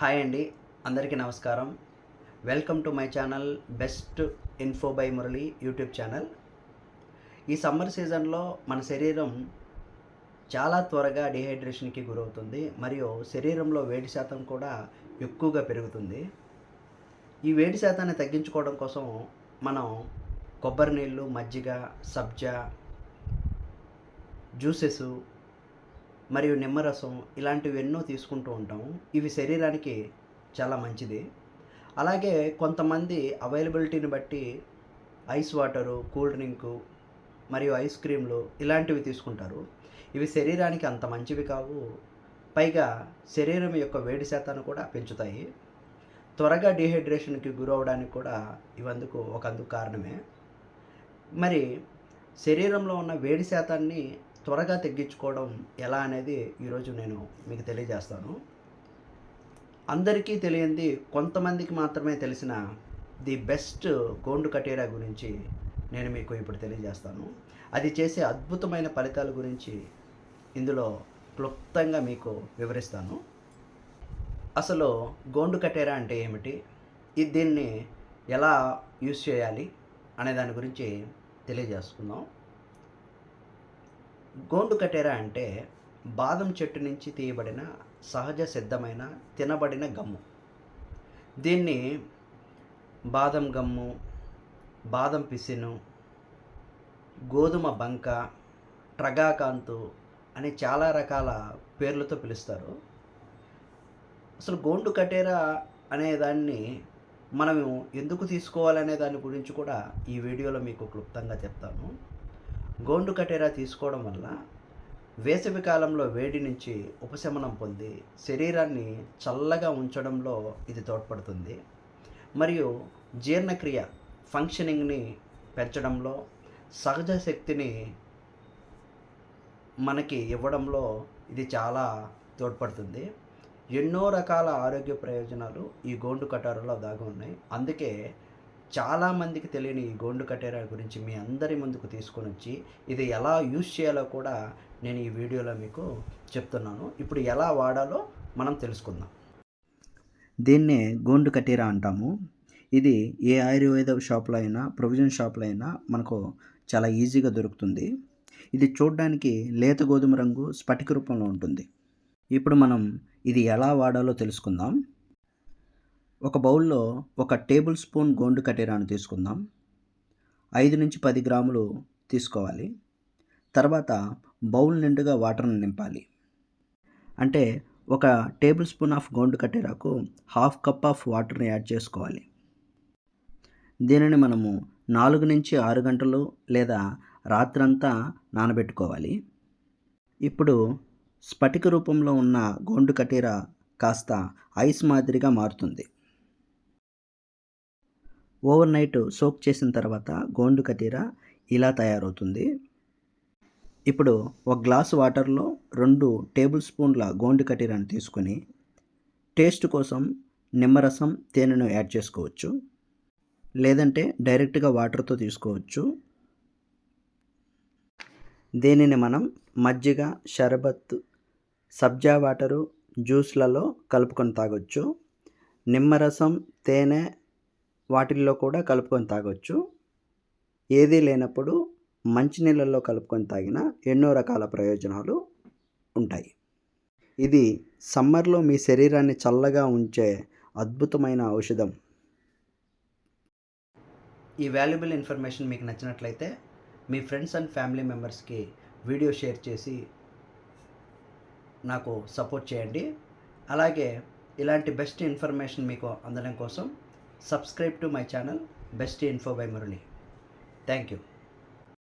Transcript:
Hi అండి అందరికీ నమస్కారం. Welcome to my channel best info by Murali YouTube channel. ఈ సమ్మర్ సీజన్లో మన శరీరం చాలా త్వరగా డిహైడ్రేషన్కి గురవుతుంది మరియు శరీరంలో వేడి శాతం కూడా ఎక్కువగా పెరుగుతుంది. ఈ వేడి శాతాన్ని తగ్గించుకోవడం కోసం మనం కొబ్బరి నీళ్ళు మజ్జిగ సబ్జా జ్యూసెస్ మరియు నిమ్మరసం ఇలాంటివి ఎన్నో తీసుకుంటూ ఉంటాము ఇవి శరీరానికి చాలా మంచిది. అలాగే కొంతమంది అవైలబిలిటీని బట్టి ఐస్ వాటరు కూల్ డ్రింకు మరియు ఐస్ క్రీమ్లు ఇలాంటివి తీసుకుంటారు. ఇవి శరీరానికి అంత మంచివి కావు. పైగా శరీరం యొక్క వేడి శాతాన్ని కూడా పెంచుతాయి. త్వరగా డిహైడ్రేషన్కి గురవడానికి కూడా ఇవందుకు ఒక అందుకు కారణమే. మరి శరీరంలో ఉన్న వేడి శాతాన్ని త్వరగా తగ్గించుకోవడం ఎలా అనేది ఈరోజు నేను మీకు తెలియజేస్తాను. అందరికీ తెలియంది కొంతమందికి మాత్రమే తెలిసిన ది బెస్ట్ గోండు కటేరా గురించి నేను మీకు ఇప్పుడు తెలియజేస్తాను. అది చేసే అద్భుతమైన ఫలితాల గురించి ఇందులో క్లుప్తంగా మీకు వివరిస్తాను. అసలు గోండు కటేరా అంటే ఏమిటి? ఇది దీన్ని ఎలా యూస్ చేయాలి? అనే దాని గురించి తెలియజేసుకుందాం. గోండు కటేరా అంటే బాదం చెట్టు నుంచి తీయబడిన సహజ సిద్ధమైన తినబడిన గమ్ము. దీన్ని బాదం గమ్ము బాదం పిసిను గోధుమ బంక ట్రగాకాంతు అని చాలా రకాల పేర్లతో పిలుస్తారు. అసలు గోండు కటేరా అనే దాన్ని మనం ఎందుకు తీసుకోవాలనే దాని గురించి కూడా ఈ వీడియోలో మీకు క్లుప్తంగా చెప్తాను. గోండు కటేరా తీసుకోవడం వల్ల వేసవి కాలంలో వేడి నుంచి ఉపశమనం పొంది శరీరాన్ని చల్లగా ఉంచడంలో ఇది తోడ్పడుతుంది. మరియు జీర్ణక్రియ ఫంక్షనింగ్ని పెంచడంలో సహజ శక్తిని మనకి ఇవ్వడంలో ఇది చాలా తోడ్పడుతుంది. ఎన్నో రకాల ఆరోగ్య ప్రయోజనాలు ఈ గోండు కటారులో దాగి ఉన్నాయి. అందుకే చాలామందికి తెలియని ఈ గోండు కటేరా గురించి మీ అందరి ముందుకు తీసుకొని వచ్చి ఇది ఎలా యూజ్ చేయాలో కూడా నేను ఈ వీడియోలో మీకు చెప్తున్నాను. ఇప్పుడు ఎలా వాడాలో మనం తెలుసుకుందాం. దీన్నే గోండు కటేరా అంటాము. ఇది ఏ ఆయుర్వేద షాప్లో అయినా ప్రొవిజన్ షాప్లో అయినా మనకు చాలా ఈజీగా దొరుకుతుంది. ఇది చూడడానికి లేత గోధుమ రంగు స్ఫటిక రూపంలో ఉంటుంది. ఇప్పుడు మనం ఇది ఎలా వాడాలో తెలుసుకుందాం. ఒక బౌల్లో ఒక టేబుల్ స్పూన్ గోండు కటేరాను తీసుకుందాం. ఐదు నుంచి పది గ్రాములు తీసుకోవాలి. తర్వాత బౌల్ నిండుగా వాటర్ని నింపాలి. అంటే ఒక టేబుల్ స్పూన్ ఆఫ్ గోండు కట్టేరాకు హాఫ్ కప్ ఆఫ్ వాటర్ని యాడ్ చేసుకోవాలి. దీనిని మనము నాలుగు నుంచి ఆరు గంటలు లేదా రాత్రంతా నానబెట్టుకోవాలి. ఇప్పుడు స్ఫటిక రూపంలో ఉన్న గోండు కటీర కాస్త ఐస్ మాదిరిగా మారుతుంది. ఓవర్ నైట్ సోక్ చేసిన తర్వాత గోండు కతీర ఇలా తయారవుతుంది. ఇప్పుడు ఒక గ్లాస్ వాటర్లో రెండు టేబుల్ స్పూన్ల గోండు కటీరాన్ని తీసుకొని టేస్ట్ కోసం నిమ్మరసం తేనెను యాడ్ చేసుకోవచ్చు. లేదంటే డైరెక్ట్గా వాటర్తో తీసుకోవచ్చు. దీనిని మనం మజ్జిగ షరబత్ సబ్జా వాటరు జ్యూస్లలో కలుపుకొని తాగొచ్చు. నిమ్మరసం తేనె వాటిల్లో కూడా కలుపుకొని తాగొచ్చు. ఏదీ లేనప్పుడు మంచినీళ్ళల్లో కలుపుకొని తాగిన ఎన్నో రకాల ప్రయోజనాలు ఉంటాయి. ఇది సమ్మర్లో మీ శరీరాన్ని చల్లగా ఉంచే అద్భుతమైన ఔషధం. ఈ వాల్యుబుల్ ఇన్ఫర్మేషన్ మీకు నచ్చినట్లయితే మీ ఫ్రెండ్స్ అండ్ ఫ్యామిలీ మెంబర్స్కి వీడియో షేర్ చేసి నాకు సపోర్ట్ చేయండి. అలాగే ఇలాంటి బెస్ట్ ఇన్ఫర్మేషన్ మీకు అందడం కోసం subscribe to my channel Best Info by Murali. Thank you.